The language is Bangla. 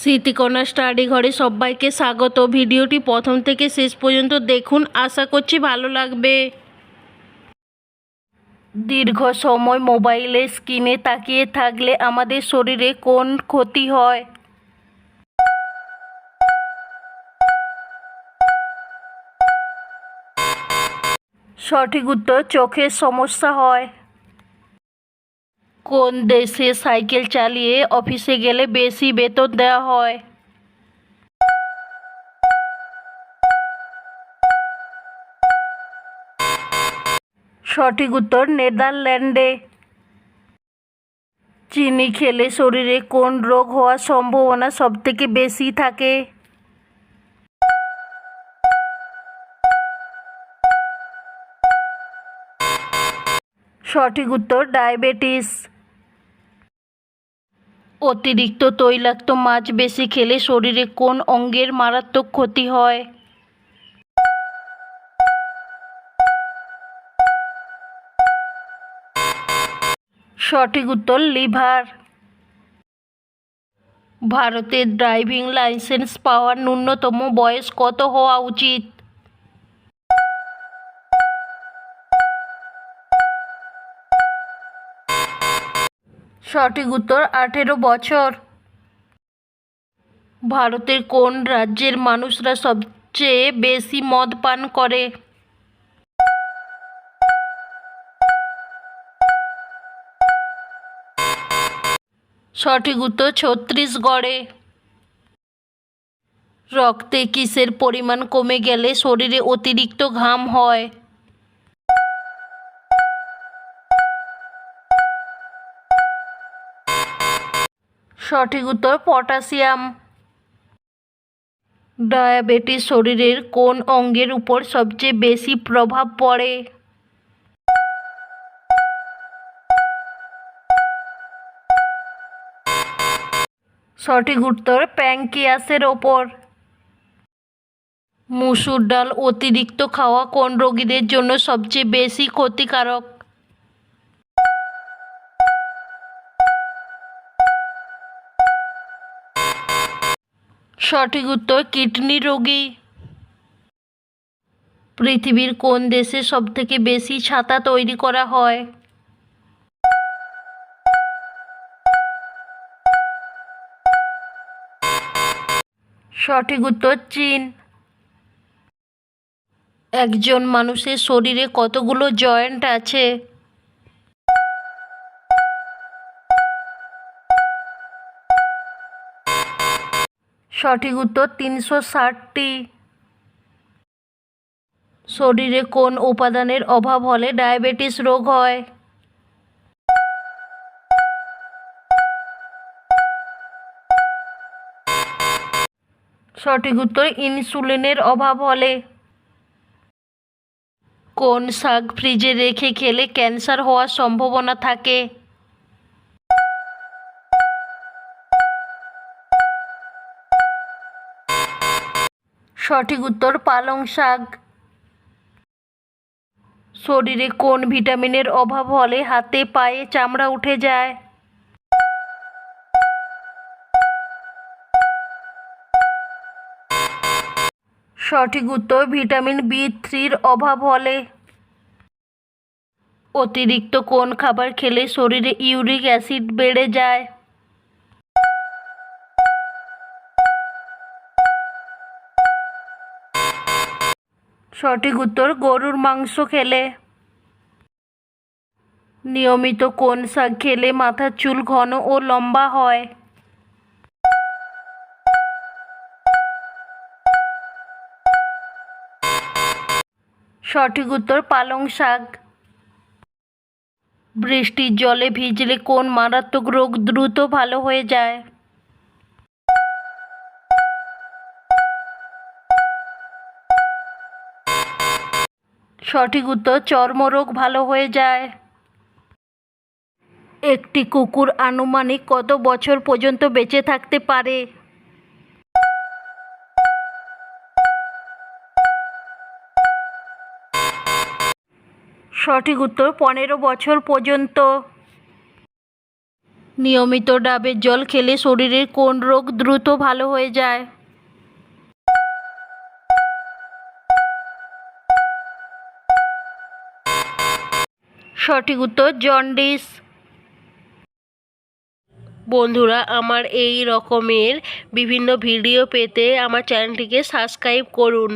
স্মৃতিকণা স্টাডি ঘরে সবাইকে স্বাগত। ভিডিওটি প্রথম থেকে শেষ পর্যন্ত দেখুন। আশা করছি ভালো লাগবে। দীর্ঘ সময় মোবাইলের স্ক্রিনে তাকিয়ে থাকলে আমাদের শরীরে কোন ক্ষতি হয়? সঠিক উত্তর, চোখের সমস্যা হয়। কোন দেশে সাইকেল চালিয়ে অফিসে গেলে বেশি বেতন দেওয়া হয়? সঠিক উত্তর, নেদারল্যান্ডে। চিনি খেলে শরীরে কোন রোগ হওয়ার সম্ভাবনা সবথেকে বেশি থাকে? সঠিক উত্তর, ডায়াবেটিস। অতিরিক্ত তৈলাক্ত মাছ বেশি খেলে শরীরে কোন অঙ্গের মারাত্মক ক্ষতি হয়? সঠিক উত্তর, লিভার। ভারতের ড্রাইভিং লাইসেন্স পাওয়ার ন্যূনতম বয়স কত হওয়া উচিত? সঠিক উত্তর আঠেরো বছর। ভারতের কোন রাজ্যের মানুষরা সবচেয়ে বেশি মদ পান করে? সঠিক উত্তর ছত্তিশগড়ে। রক্তে কিসের পরিমাণ কমে গেলে শরীরে অতিরিক্ত ঘাম হয়? সঠিক উত্তর পটাশিয়াম। ডায়াবেটিস শরীরের কোন অঙ্গের উপর সবচেয়ে বেশি প্রভাব পড়ে? সঠিক উত্তর প্যাঙ্কিয়াসের ওপর। মুসুর ডাল অতিরিক্ত খাওয়া কোন রোগীদের জন্য সবচেয়ে বেশি ক্ষতিকারক? সঠিক উত্তর, কিডনি রোগী। পৃথিবীর কোন দেশে সবথেকে বেশি ছাতা তৈরি করা হয়? সঠিক উত্তর, চীন। একজন মানুষের শরীরে কতগুলো জয়েন্ট আছে? সঠিক উত্তর তিনশো ষাটটি। শরীরে কোন উপাদানের অভাব হলে ডায়াবেটিস রোগ হয়? সঠিক উত্তর, ইনসুলিনের অভাব হলে। কোন শাক ফ্রিজে রেখে খেলে ক্যান্সার হওয়ার সম্ভাবনা থাকে? সঠিক উত্তর পালং শাক। শরীরে কোন ভিটামিনের অভাব হলে হাতে পায়ে চামড়া উঠে যায়? সঠিক উত্তর ভিটামিন বি থ্রির অভাব হলে। অতিরিক্ত কোন খাবার খেলে শরীরে ইউরিক অ্যাসিড বেড়ে যায়? সঠিক উত্তর, গরুর মাংস খেলে। নিয়মিত কোন শাক খেলে মাথার চুল ঘন ও লম্বা হয়? সঠিক উত্তর, পালং শাক। বৃষ্টির জলে ভিজলে কোন মারাত্মক রোগ দ্রুত ভালো হয়ে যায়? সঠিক উত্তর, চর্মরোগ ভালো হয়ে যায়। একটি কুকুর আনুমানিক কত বছর পর্যন্ত বেঁচে থাকতে পারে? সঠিক উত্তর, পনেরো বছর পর্যন্ত। নিয়মিত ডাবের জল খেলে শরীরের কোন রোগ দ্রুত ভালো হয়ে যায়? সঠিক উত্তর জন্ডিস। বন্ধুরা আমার এই রকমের বিভিন্ন ভিডিও পেতে আমার চ্যানেলটিকে সাবস্ক্রাইব করুন।